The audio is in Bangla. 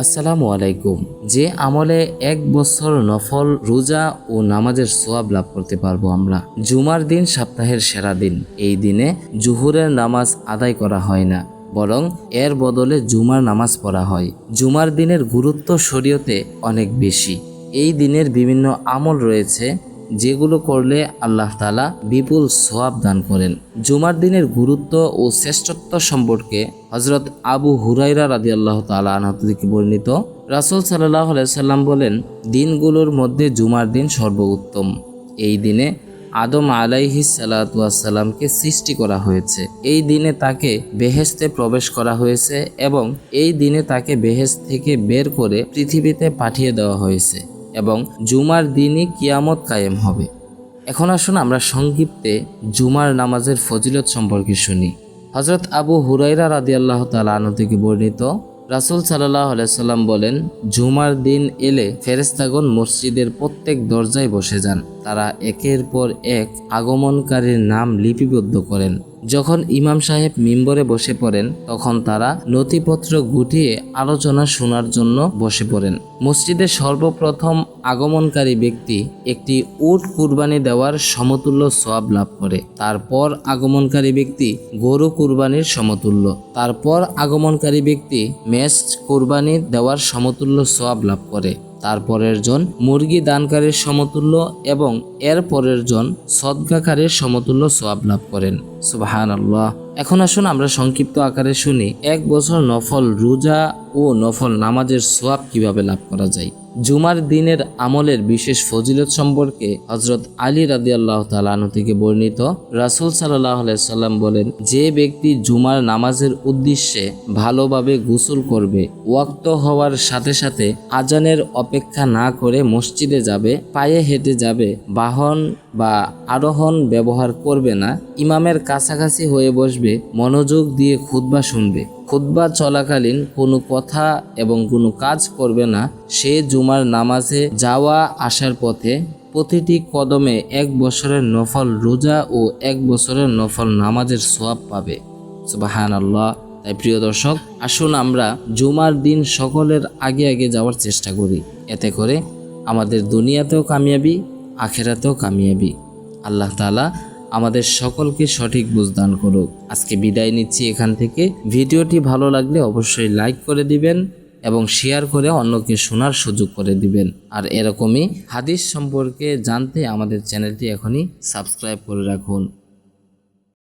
আসসালামু আলাইকুম। যে আমলে এক বছর নফল রোজা ও নামাজের সোয়াব লাভ করতে পারব আমরা। জুমার দিন সপ্তাহের সেরা দিন। এই দিনে জুহুরের নামাজ আদায় করা হয় না, বরং এর বদলে জুমার নামাজ পড়া হয়। জুমার দিনের গুরুত্ব শরীয়তে অনেক বেশি। এই দিনের বিভিন্ন আমল রয়েছে যেগুলো করলে আল্লাহ তালা বিপুল সোয়াব দান করেন। জুমার দিনের গুরুত্ব ও শ্রেষ্ঠত্ব সম্পর্কে হজরত আবু হুরাইরা রাদি আল্লাহ তালা আনহকে বর্ণিত রাসুল সাল্লাহ সাল্লাম বলেন, দিনগুলোর মধ্যে জুমার দিন সর্বোত্তম। এই দিনে আদম আলাইহি সালাতামকে সৃষ্টি করা হয়েছে। এই দিনে তাকে বেহেস্তে প্রবেশ করা হয়েছে এবং এই দিনে তাকে বেহেস্ত থেকে বের করে পৃথিবীতে পাঠিয়ে দেওয়া হয়েছে। এবং জুমার দিনই কিয়ামত কায়েম হবে। এখন আসুন আমরা সংক্ষিপ্তে জুমার নামাজের ফজিলত সম্পর্কে শুনি। হজরত আবু হুরাইরা রাদি আল্লাহ তালা থেকে বর্ণিত, রাসুল সাল্লাহ আলাইসাল্লাম বলেন, জুমার দিন এলে ফেরেস্তাগণ মসজিদের প্রত্যেক দরজায় বসে যান। তারা একের পর এক আগমনকারীর নাম লিপিবদ্ধ করেন। যখন ইমাম সাহেব মিম্বরে বসে পড়েন, তখন তারা নথিপত্র গুটিয়ে আলোচনা শোনার জন্য বসে পড়েন। মসজিদে সর্বপ্রথম আগমনকারী ব্যক্তি একটি উট কুরবানি দেওয়ার সমতুল্য সোয়াব লাভ করে। তারপর আগমনকারী ব্যক্তি গরু কুরবানির সমতুল্য। তারপর আগমনকারী ব্যক্তি মেষ কুরবানি দেওয়ার সমতুল্য সোয়াব লাভ করে। তারপরের জন মুরগি দানকারীর সমতুল্য এবং এর পরের জন সদ্গাকারীর সমতুল্য সোয়াব লাভ করেন। সুবাহান এখন আসুন আমরা সংক্ষিপ্ত আকারে শুনি, এক বছর নফল রোজা ও নফল নামাজের সোয়াব কীভাবে লাভ করা যায়? জুমার দিনের আমলের বিশেষ ফজিলত সম্পর্কে হজরত আলী রাদি আল্লাহ থেকে বর্ণিত রাসুল সাল্লাহ সাল্লাম বলেন, যে ব্যক্তি জুমার নামাজের উদ্দেশ্যে ভালোভাবে গোসল করবে, ওয়াক্ত হওয়ার সাথে সাথে আজানের অপেক্ষা না করে মসজিদে যাবে, পায়ে হেঁটে যাবে, বাহন বা আরোহণ ব্যবহার করবে না, ইমামের কাছাকাছি হয়ে বসবে, মনোযোগ দিয়ে খুতবা শুনবে। খুতবা চলাকালীন কোনো কথা এবং কোনো কাজ করবে না, সে জুমার নামাজে যাওয়া আসার পথে প্রতিটি কদমে এক বছরের নফল রোজা ও এক বছরের নফল নামাজের সোয়াব পাবে। সুবাহান আল্লাহ তাই প্রিয় দর্শক, আসুন আমরা জুমার দিন সকলের আগে আগে যাওয়ার চেষ্টা করি। এতে করে আমাদের দুনিয়াতেও কামিয়াবি আখেরাতেও কামিয়াবি। আল্লাহ তালা আমাদের সকলকে সঠিক বুঝদান করুক। আজকে বিদায় নিচ্ছি এখান থেকে। ভিডিওটি ভালো লাগলে অবশ্যই লাইক করে দিবেন এবং শেয়ার করে অন্যকে শোনার সুযোগ করে দিবেন। আর এরকমই হাদিস সম্পর্কে জানতে আমাদের চ্যানেলটি এখনই সাবস্ক্রাইব করে রাখুন।